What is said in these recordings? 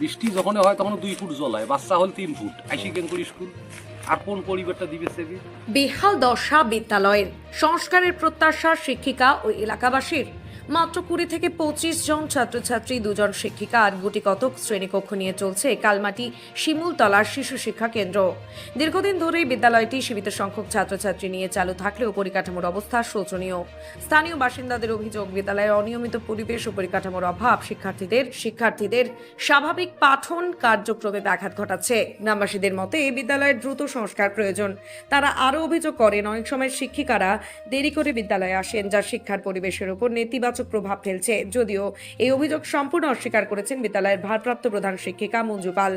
বৃষ্টি যখন হয় তখন দুই ফুট জল হয়, বাচ্চা হল তিন ফুট, আইসি কেন করি স্কুল। আর কোন পরিবারটা দিবে সেবি? বেহাল দশা বিদ্যালয়ের সংস্কারের প্রত্যাশা শিক্ষিকা ও এলাকাবাসীর মাত্র কুড়ি থেকে পঁচিশ জন ছাত্রছাত্রী, দুজন শিক্ষিকা আর গুটি কতক শ্রেণীকক্ষ নিয়ে চলছে কালমাটি শিমুলতলার শিশু শিক্ষা কেন্দ্র। দীর্ঘদিন ধরেই বিদ্যালয়টি সীমিত সংখ্যক ছাত্রছাত্রী নিয়ে চালু থাকলেও পরিকাঠামোর অবস্থা শোচনীয়। স্থানীয় বাসিন্দাদের অভিযোগ বিদ্যালয়ে অনিয়মিত পরিবেশ ও পরিকাঠামোর অভাব শিক্ষার্থীদের শিক্ষার্থীদের স্বাভাবিক পাঠন কার্যক্রমে ব্যাঘাত ঘটাচ্ছে। গ্রামবাসীদের মতে, এই বিদ্যালয়ের দ্রুত সংস্কার প্রয়োজন। তারা আরও অভিযোগ করেন, অনেক সময় শিক্ষিকারা দেরি করে বিদ্যালয়ে আসেন, যা শিক্ষার পরিবেশের উপর নেতিবাচক প্রভাব ফেলছে। যদিও এই অভিযোগ সম্পূর্ণ অস্বীকার করেছেন বিদ্যালয়ের ভারপ্রাপ্ত প্রধান শিক্ষিকা মঞ্জু পাল।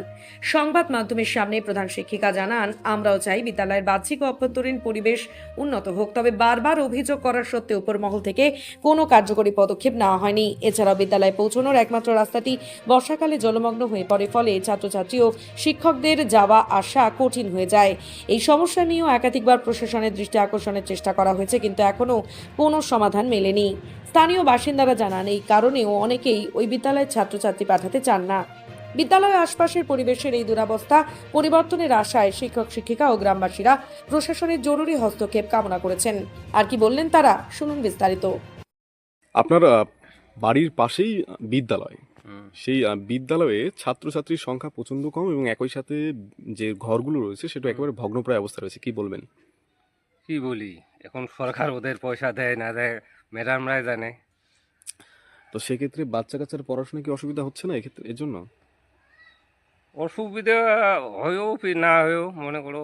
সংবাদ মাধ্যমের সামনে প্রধান শিক্ষিকা জানান, আমরাও চাই বিদ্যালয়ের বাহ্যিক অভ্যন্তরীণ পরিবেশ উন্নত হোক, তবে বারবার অভিযোগ করার সত্ত্বেও উপর মহল থেকে কোনো কার্যকরী পদক্ষেপ নেওয়া হয়নি। এছাড়াও বিদ্যালয়ে পৌঁছানোর একমাত্র রাস্তাটি বর্ষাকালে জলমগ্ন হয়ে পড়ে, ফলে ছাত্রছাত্রী ও শিক্ষকদের যাওয়া আসা কঠিন হয়ে যায়। এই সমস্যা নিয়েও একাধিকবার প্রশাসনের দৃষ্টি আকর্ষণের চেষ্টা করা হয়েছে, কিন্তু এখনও কোনো সমাধান মেলেনি। স্থানীয় বাসিন্দারা জানান এই কারণেও অনেকেই ওই বিদ্যালয়ের ছাত্রছাত্রী পাঠাতে চান না। বিদ্যালয়ের আশপাশের পরিবেশের এই দুরাবস্থা পরিবর্তনের আশায় শিক্ষক শিক্ষিকা ও গ্রামবাসীরা প্রশাসনের জরুরি হস্তক্ষেপ কামনা করেছেন। আর কি বললেন তারা শুনুন বিস্তারিত। আপনার বাড়ির পাশেই বিদ্যালয়। সেই বিদ্যালয়ে ছাত্রছাত্রীর সংখ্যা প্রচণ্ড কম এবং একই সাথে যে ঘরগুলো রয়েছে সেটা একেবারে ভগ্নপ্রায় অবস্থা রয়েছে। কি বলবেন? কি বলি? এখন সরকার ওদের পয়সা দেয় না দেয় ম্যাডামরাই জানে। তো সেক্ষেত্রে বাচ্চা কাচ্চার পড়াশোনা কি অসুবিধা হচ্ছে না এক্ষেত্রে এর জন্য অসুবিধা হয়েও কি না হয়েও মনে করো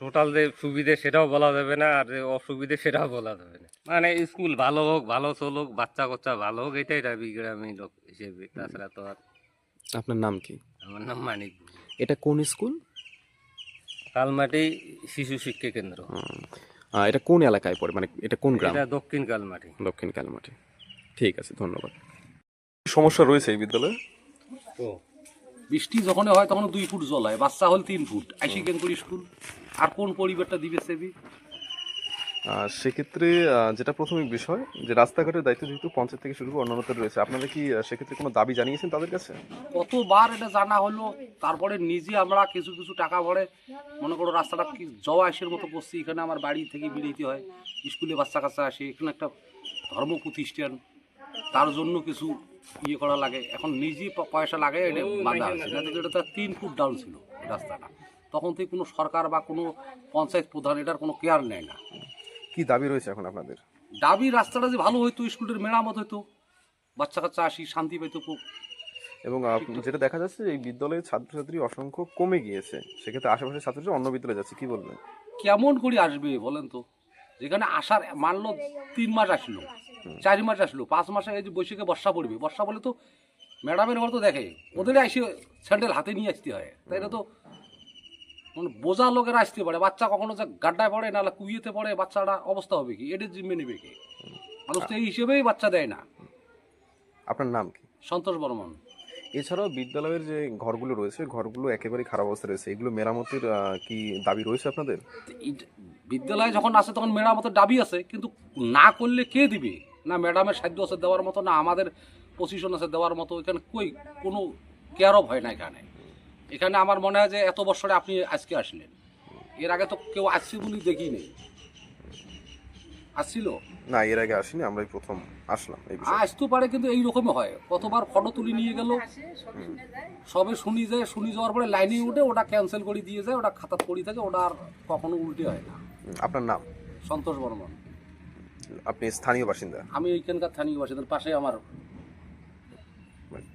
টোটাল যে সুবিধে সেটাও বলা যাবে না আর যে অসুবিধে সেটাও বলা যাবে না। মানে স্কুল ভালো হোক ভালো চলুক বাচ্চা কাচ্চা ভালো হোক এটাই দাবি গ্রামীণ লোক হিসেবে। তাছাড়া তো আর আপনার নাম কি? আমার নাম মানিক এটা কোন স্কুল? কালমাটি শিশু শিক্ষা কেন্দ্র। এটা কোন এলাকায় পড়ে? মানে এটা কোন গ্রাম? এটা দক্ষিণ কালমাটি। দক্ষিণ কালমাটি। ঠিক আছে ধন্যবাদ। সমস্যা রয়েছে এই বিদ্যালয়ে? ও বৃষ্টি যখন হয় তখন দুই ফুট জল হয় বাচ্চা হল তিন ফুট। আইসি কেন করি স্কুল। আর কোন পরিবারটা দিবে সেবি? সেক্ষেত্রে যেটা প্রাথমিক বিষয়, যে রাস্তাঘাটের দায়িত্ব যেহেতু পঞ্চায়েত থেকে শুরু করে অন্যান্যদের রয়েছে, আপনারা কি সেক্ষেত্রে কোনো দাবি জানিয়েছেন তাদের কাছে? কতবার এটা জানা হলো, তারপরে নিজে আমরা কিছু কিছু টাকা ভরে, মনে করো রাস্তাটা কি জওয়া মতো করছি, এখানে আমার বাড়ি থেকে বেরিয়েতে হয়, স্কুলে বাচ্চা কাচ্চা আসে, এখানে একটা ধর্ম প্রতিষ্ঠান, তার জন্য কিছু ইয়ে করা লাগে, এখন নিজে পয়সা লাগে, এটা বাধা আছে। এটা তার তিন ফুট ডাউন ছিল, রাস্তাটা। তখন থেকে কোনো সরকার বা কোনো পঞ্চায়েত প্রধান এটার কোনো কেয়ার নেয় না। কি দাবি রয়েছে এখন আপনাদের? ডাবি রাস্তাটা যে ভালো হইতো স্কুলের মেরামত হইতো বাচ্চা কাচ্চা আসি শান্তি পেতো খুব। এবং যেটা দেখা যাচ্ছে এই বিদ্যালয়ের ছাত্রছাত্রী অসংখ্য কমে গিয়েছে। সেক্ষেত্রে আশেপাশের ছাত্রছাত্রী অন্য বিদ্যালয়ে যাচ্ছে কি বলবেন? কেমন করে আসবে বলেন তো? যেখানে আসার মানলো তিন মাস আসলো চার মাস আসলো পাঁচ মাসে এই যে বৈশাখে বর্ষা পড়বে। বর্ষা বলে তো ম্যাডামের ঘর তো দেখে ওদের এসে স্যান্ডেল হাতে নিয়ে আসতে হয়। তাই না তো? বোঝা লোকেরা আসতে পারে। বাচ্চা কখনো যে গাড্ডায় পড়ে নাহলে কুইয়েতে পড়ে বাচ্চাটা অবস্থা হবে কি? এদের জিম্মে নেবে কি? মানুষ তো এই হিসেবেই বাচ্চা দেয় না। আপনার নাম কি? সন্তোষ বর্মন। এছাড়াও বিদ্যালয়ের যে ঘরগুলো রয়েছে ঘরগুলো একেবারেই খারাপ অবস্থা রয়েছে। এগুলো মেরামতের কি দাবি রয়েছে আপনাদের? বিদ্যালয়ে যখন আসে তখন মেরামতের দাবি আছে কিন্তু না করলে কে দিবে? না ম্যাডামের সাহায্য আছে দেওয়ার মতো না আমাদের পজিশন আছে দেওয়ার মতো এখানে কই কোনো কেয়ারও হয় না এখানে। এখানে আমার মনে হয় যে এত বছরে আপনি আজকে আসলেন। এর আগে তো কেউ আসছে বলে দেখি নেই আসছিল? না এর আগে আসিনি আমরাই প্রথম আসলাম এই বিষয়ে। আসতেও পারে কিন্তু এই রকমই হয়। কতবার ফটো তুলে নিয়ে গেল? সবে শুনি যায় শুনি যাওয়ার পরে লাইনে উঠে ওটা ক্যান্সেল করে দিয়ে যায় ওটা খাতা পড়ি থাকে ওটা আর কখনো উল্টে হয় না। আপনার নাম? সন্তোষ বর্মন। আপনি স্থানীয় বাসিন্দা? আমি এইখানকার স্থানীয় বাসিন্দার পাশে আমার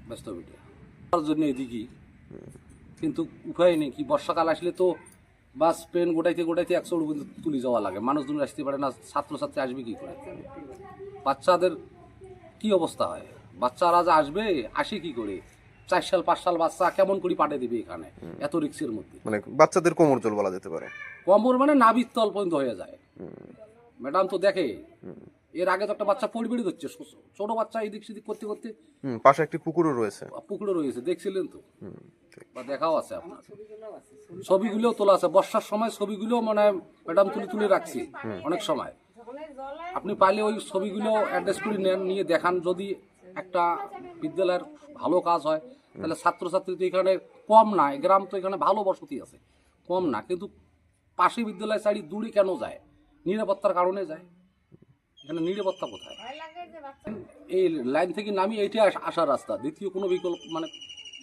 ব্যস্ত ভিডিও তার জন্য এদিকে কিন্তু উপায় নেই কি বর্ষাকাল আসলে তো বাস ট্রেন গোটাইতে গোটাইতে একশো পর্যন্ত তুলে যাওয়া লাগে। মানুষজন আসতে পারে না ছাত্রছাত্রী আসবে কি করে? বাচ্চাদের কি অবস্থা হয়? বাচ্চারা যে আসবে আসে কি করে? চার সাল পাঁচ সাল বাচ্চা কেমন করে পাঠিয়ে দিবে এখানে? এত রিক্সের মধ্যে। মানে বাচ্চাদের কোমর জল বলা যেতে পারে। কোমর মানে নাবির তল পর্যন্ত হয়ে যায়। ম্যাডাম তো দেখে এর আগে তো একটা বাচ্চা পরিবেড়ি হচ্ছে ছোট বাচ্চা এদিক সেদিক করতে করতে। পাশে একটি পুকুরও রয়েছে। পুকুরও রয়েছে দেখছিলেন তো। বা দেখাও আছে আপনার। ছবিগুলো তোলা আছে। বর্ষার সময় ছবিগুলো মানে ম্যাডাম তুলে তুলে রাখছি অনেক সময়। আপনি পাইলে ওই ছবিগুলো অ্যাড্রেস করে নেন নিয়ে দেখান। যদি একটা বিদ্যালয়ের ভালো কাজ হয় তাহলে ছাত্রছাত্রী তো এখানে কম না গ্রাম তো এখানে ভালো বসতি আছে। কম না কিন্তু পাশে বিদ্যালয় সাইড দূরে কেন যায়? নিরাপত্তার কারণে যায়। এখানে নিরাপত্তা কোথায়? এই লাইন থেকে নামি এইটাই আস- আসার রাস্তা। দ্বিতীয় কোনো বিকল্প মানে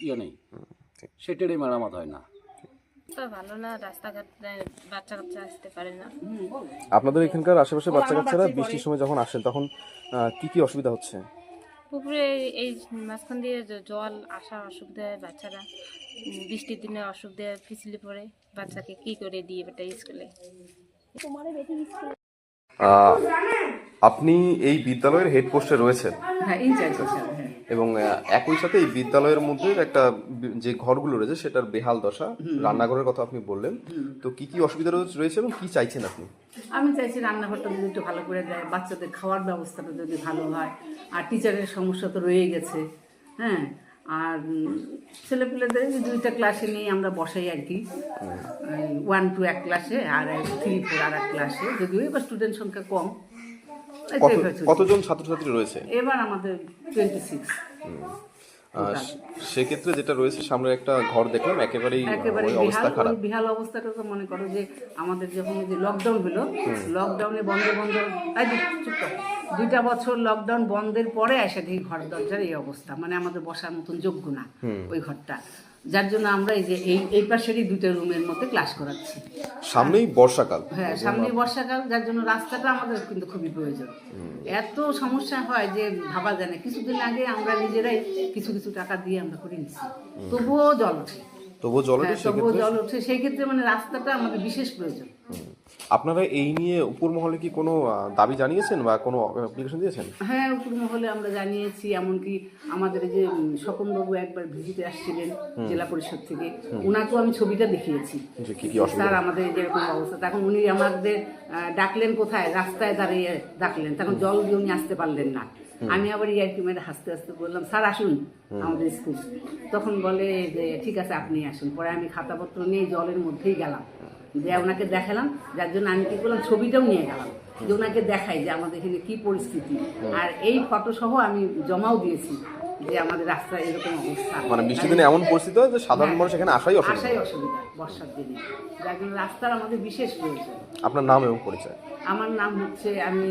ইয়ে নেই। সেটারই মেরামত হয় না। তো ভালো না রাস্তাঘাট বাচ্চা কাচ্চা আসতে পারে না। আপনাদের এখানকার আশেপাশে বাচ্চা কাচ্চারা বৃষ্টির সময় যখন আসেন তখন কি কি অসুবিধা হচ্ছে? পুকুরে এই মাঝখান দিয়ে জল আসার অসুবিধা হয় বাচ্চারা বৃষ্টির দিনে অসুবিধা পিছলি পড়ে বাচ্চাকে কি করে দিয়ে বেটা স্কুলে? আপনি এই বিদ্যালয়ের হেড পোস্টে রয়েছেন। হ্যাঁ ইনচার্জ। হিসাবে হ্যাঁ এবং একই সাথে এই বিদ্যালয়ের মধ্যে একটা যে ঘরগুলো রয়েছে সেটার বেহাল দশা রান্নাঘরের কথা আপনি বললেন। তো কি কি অসুবিধা রয়েছে এবং কি চাইছেন আপনি? আমি চাইছি রান্নাঘরটা যদি একটু ভালো করে দেয় বাচ্চাদের খাওয়ার ব্যবস্থাটা যদি ভালো হয় আর টিচারের সমস্যা তো রয়েই গেছে হ্যাঁ? আর ছেলেপিলেদের দুইটা ক্লাসে নিয়ে আমরা বসাই আর কি। ওয়ান টু এক ক্লাসে আর থ্রি ফোর আর এক ক্লাসে যদিও এবার স্টুডেন্ট সংখ্যা কম এই তো কত এবার চলছে। কতজন ছাত্রছাত্রী রয়েছে? এবার আমাদের টোয়েন্টি সিক্স সেক্ষেত্রে যেটা রয়েছে সামনে একটা ঘর দেখলাম একেবারেই একেবারে অবস্থা বিহাল খারাপ। বিহাল অবস্থাটা তো মনে করো যে আমাদের যখন যে লকডাউন হলো লকডাউনে বন্ধ বন্ধ দুইটা বছর লকডাউন বন্ধের পরে এসে দেখি ঘর দরজার এই অবস্থা। মানে আমাদের বসার মতন যোগ্য না ওই ঘরটা। যার জন্য আমরা এই যে এই এই পাশেরই দুটো রুমের মধ্যে ক্লাস করাচ্ছি। সামনেই বর্ষাকাল। হ্যাঁ সামনেই বর্ষাকাল যার জন্য রাস্তাটা আমাদের কিন্তু খুবই প্রয়োজন। এত সমস্যা হয় যে ভাবা যায় না। কিছুদিন আগে আমরা নিজেরাই কিছু কিছু টাকা দিয়ে আমরা করে নিচ্ছি তবুও জল ওঠে। তবুও জল ওঠে তবুও সেক্ষেত্রে? জল ওঠে। সেই ক্ষেত্রে মানে রাস্তাটা আমাদের বিশেষ প্রয়োজন। আপনারা এই নিয়ে উপর মহলে কি কোনো দাবি জানিয়েছেন বা কোনো অ্যাপ্লিকেশন দিয়েছেন? হ্যাঁ উপর মহলে আমরা জানিয়েছি এমনকি আমাদের যে স্বপনবাবু একবার ভিজিটে আসছিলেন জেলা পরিষদ থেকে। ওনাকেও আমি ছবিটা দেখিয়েছি। স্যার আমাদের যেরকম অবস্থা তখন উনি আমাদের ডাকলেন কোথায়? রাস্তায় দাঁড়িয়ে ডাকলেন। তখন জল দিয়ে উনি আসতে পারলেন না। আমি আবার ইয়ার্কি মেরে হাসতে হাসতে বললাম স্যার আসুন আমাদের স্কুল। তখন বলে যে ঠিক আছে আপনি আসুন। পরে আমি খাতাপত্র নিয়ে জলের মধ্যেই গেলাম। দিয়ে ওনাকে দেখালাম যার জন্য আমি কি করলাম ছবিটাও নিয়ে গেলাম। যে ওনাকে দেখাই যে আমাদের এখানে কি পরিস্থিতি। আর এই ফটো সহ আমি জমাও দিয়েছি যে আমাদের রাস্তায় এরকম অবস্থা। মানে বৃষ্টির দিনে এমন পরিস্থিতি হয় যে সাধারণ মানুষ এখানে আসাই অসুবিধা। আসাই অসুবিধা বর্ষার দিনে। যার জন্য রাস্তার আমাদের বিশেষ প্রয়োজন। আপনার নাম এবং পরিচয়। আমার নাম হচ্ছে আমি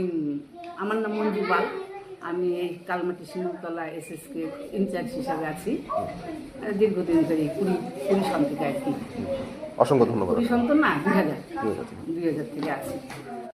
আমার নাম মঞ্জু পাল। আমি এই কালমাটি শিমুলতলা এসএসকে ইনচার্জ হিসাবে আছি। দীর্ঘদিন ধরে কুড়ি কুড়ি সন থেকে আর কি অসংখ্য ধন্যবাদ। দুই হাজার থেকে। আছি।